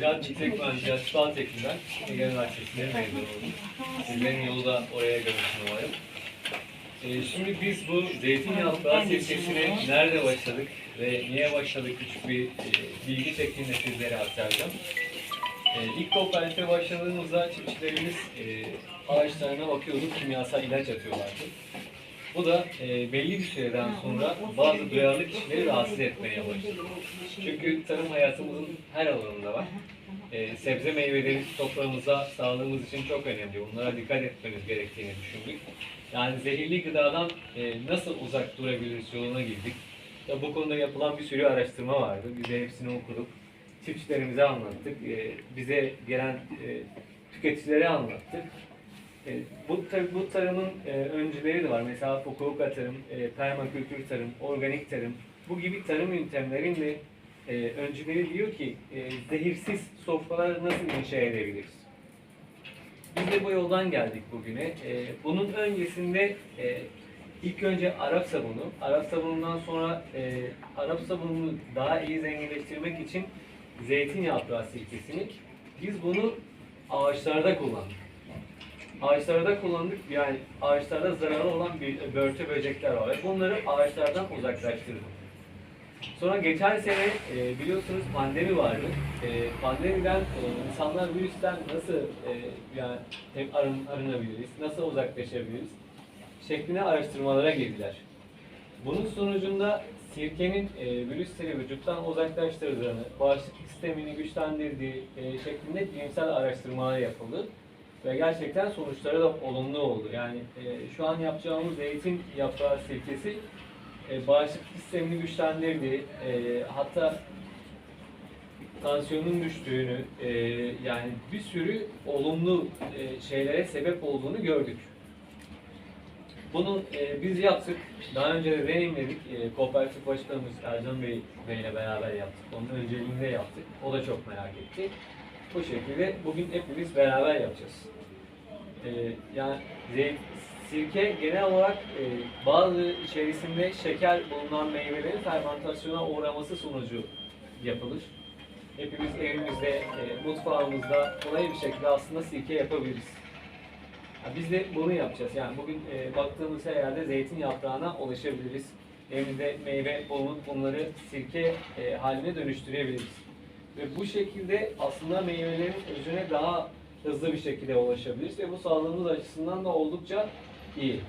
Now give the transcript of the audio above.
Can Çiçek Mühendisi Asfalt Ekinden Ege Üniversitesi'nde mezun oldum. Sizlerin yolu da oraya görürsün umarım. Ee, şimdi biz bu zeytinyağı sirkesine nerede başladık ve niye başladık küçük bir e, bilgi şeklinde sizlere aktaracağım. Ee, ilk kooperatife başladığımızda çiftçilerimiz e, ağaçlarına bakıyorduk, kimyasal ilaç atıyorlardı. Bu da e, belli bir süreden sonra bazı duyarlı kişileri rahatsız etmeye başladı. Çünkü tarım hayatımızın her alanında var. E, sebze meyveleri toprağımıza sağlığımız için çok önemli. Bunlara dikkat etmemiz gerektiğini düşündük. Yani zehirli gıdadan e, nasıl uzak durabiliriz yoluna girdik. Ya bu konuda yapılan bir sürü araştırma vardı. Biz de hepsini okuduk. Çiftçilerimize anlattık. E, bize gelen e, tüketicilere anlattık. E, bu, tabii bu tarımın e, öncüleri de var. Mesela fukuoka tarım, e, permakültür tarım, organik tarım. Bu gibi tarım yöntemlerin de e, öncüleri diyor ki e, zehirsiz sofralar nasıl inşa edebiliriz? Biz de bu yoldan geldik bugüne. E, bunun öncesinde e, ilk önce Arap sabunu, Arap sabunundan sonra e, Arap sabununu daha iyi zenginleştirmek için zeytin yaprağı sirkesini biz bunu ağaçlarda kullandık. Ağaçlarda kullandık yani ağaçlarda zararlı olan bir börtü böcekler var. Bunları ağaçlardan uzaklaştırdık. Sonra geçen sene e, biliyorsunuz pandemi vardı. E, pandemiden e, insanlar virüsten nasıl e, yani hep arın, arınabiliriz, nasıl uzaklaşabiliriz şeklinde araştırmalara girdiler. Bunun sonucunda sirkenin e, virüsleri vücuttan uzaklaştırdığını, bağışıklık sistemini güçlendirdiği e, şeklinde bilimsel araştırmalar yapıldı. Ve gerçekten sonuçları da olumlu oldu. Yani e, şu an yapacağımız zeytin yaprağı sirkesi e, bağışıklık sistemini güçlendirdi. E, hatta tansiyonun düştüğünü, e, yani bir sürü olumlu e, şeylere sebep olduğunu gördük. Bunu e, biz yaptık. Daha önce de deneyimledik. E, kooperatif başkanımız Ercan Bey Bey ile beraber yaptık. Onun önceliğinde yaptık. O da çok merak etti. Bu şekilde bugün hepimiz beraber yapacağız. E, yani zeyt, sirke genel olarak e, bazı içerisinde şeker bulunan meyvelerin fermentasyona uğraması sonucu yapılır. Hepimiz evimizde, e, mutfağımızda kolay bir şekilde aslında sirke yapabiliriz. Ya biz de bunu yapacağız. Yani bugün e, baktığımız her yerde zeytin yaprağına ulaşabiliriz. Evimizde meyve bulunup bunları sirke e, haline dönüştürebiliriz. Ve bu şekilde aslında meyvelerin özüne daha hızlı bir şekilde ulaşabiliriz ve bu sağlığımız açısından da oldukça iyi.